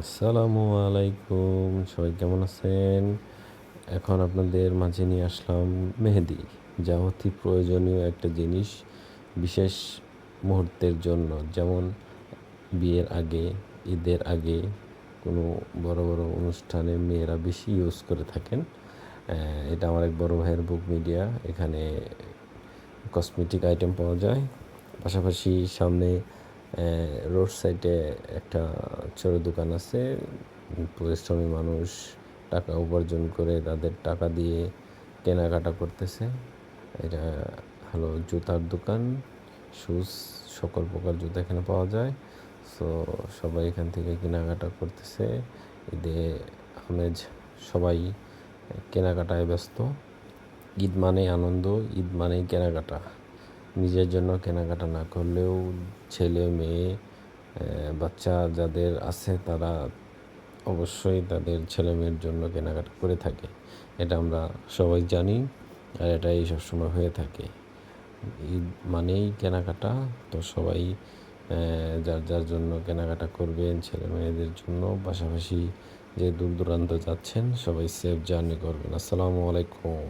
আসসালামু আলাইকুম, সবাই কেমন আছেন? এখন আপনাদের মাঝে নিয়ে আসলাম মেহেদি যা অতি প্রয়োজনীয় একটা জিনিস বিশেষ মুহূর্তের জন্য। যেমন বিয়ের আগে, ঈদের আগে কোনো বড় বড় অনুষ্ঠানে মেয়েরা বেশি ইউজ করে থাকেন। এটা আমার এক বড় ভাইয়ের বুক মিডিয়া এখানে কসমেটিক আইটেম পাওয়া যায়। পাশাপাশি সামনে রোড সাইডে একটা ছোট দোকান আছে। পরিশ্রমী মানুষ টাকা উপার্জন করে তাদের টাকা দিয়ে কেনাকাটা করতেছে। এটা হলো জুতার দোকান শুজ সকল প্রকার জুতা এখানে পাওয়া যায়। সো সবাই এখান থেকে কেনাকাটা করতেছে। ঈদে আমেজ সবাই কেনাকাটায় ব্যস্ত। ঈদ মানেই আনন্দ, ঈদ মানেই কেনাকাটা। নিজের জন্য কেনাকাটা না করলেও ছেলে, মেয়ে বাচ্চা যাদের আছে তারা অবশ্যই তাদের ছেলে মেয়ের জন্য কেনাকাটা করে থাকে। এটা আমরা সবাই জানি আর এটাই সবসময় হয়ে থাকে। ঈদ মানেই কেনাকাটা। তো সবাই যার যার জন্য কেনাকাটা করবেন ছেলে মেয়েদের জন্য, পাশাপাশি যে দূর দূরান্ত যাচ্ছেন সবাই সেফ জার্নি করবেন। আসসালামু আলাইকুম।